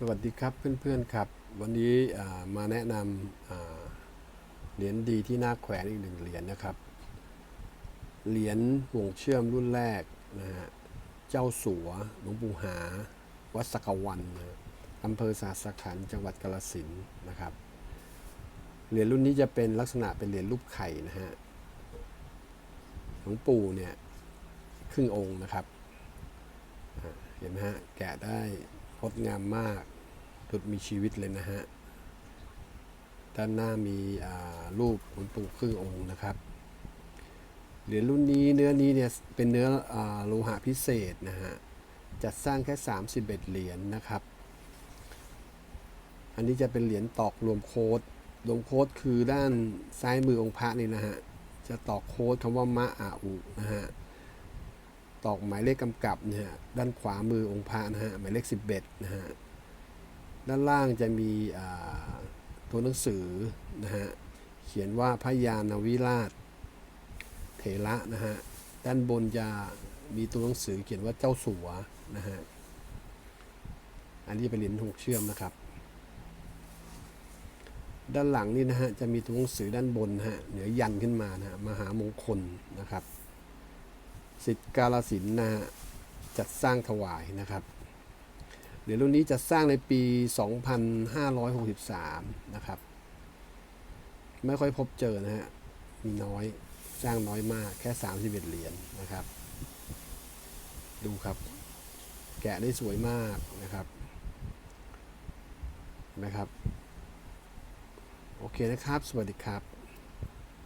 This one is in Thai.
สวัสดีครับเพื่อนๆครับ วันนี้มาแนะนำเหรียญดีที่น้าแขวนอีกหนึ่งเหรียญนะครับ เหรียญห่วงเชื่อมรุ่นแรกนะฮะเจ้าสัวหลวงปู่หา วัดสกวันนะอำเภอสาสขันจังหวัดกาฬสินนะครับ เหรียญรุ่นนี้จะเป็นลักษณะเป็นเหรียญรูปไข่นะฮะหลวงปู่เนี่ยครึ่งองค์นะครับเห็นไหมฮะแกะได้ งดงามมากดุดมีชีวิตเลยนะฮะ ด้านหน้ามีรูปหลวงปู่ครึ่งองค์นะครับ เหรียญรุ่นนี้เนื้อนี้เนี่ยเป็นเนื้ออโลหะพิเศษนะฮะ จัดสร้างแค่ 31 เหรียญนะครับ อันนี้จะเป็นเหรียญตอกรวมโค้ดรวมโค้ดคือด้านซ้ายมือองค์พระนี่นะฮะ จะตอกโค้ดคำว่ามะอาอุนะฮะ ตอกหมายเลขกำกับนะฮะด้านขวามือองค์พระนะฮะหมายเลข11นะฮะด้านล่างจะมีตัวหนังสือนะฮะเขียนว่าพระยานาวิราชเถระนะฮะด้านบนจะมีตัวหนังสือเขียนว่าเจ้าสัวนะฮะอันนี้เป็นเหรียญหกเชื่อมนะครับ ด้านหลังนี่นะฮะจะมีตัวหนังสือด้านบนนะฮะเหนือยันขึ้นมานะฮะมหามงคลนะครับ สิทธิ์กาลสินนะฮะจัดสร้างถวายนะครับเหรียญรุ่นนี้จะสร้างในปี 2563 นะครับ ไม่ค่อยพบเจอนะฮะมีน้อยสร้างน้อยมากแค่ 31 เหรียญนะครับ ดูครับ แกะได้สวยมากนะครับนไหมครับ โอเคนะครับ สวัสดีครับ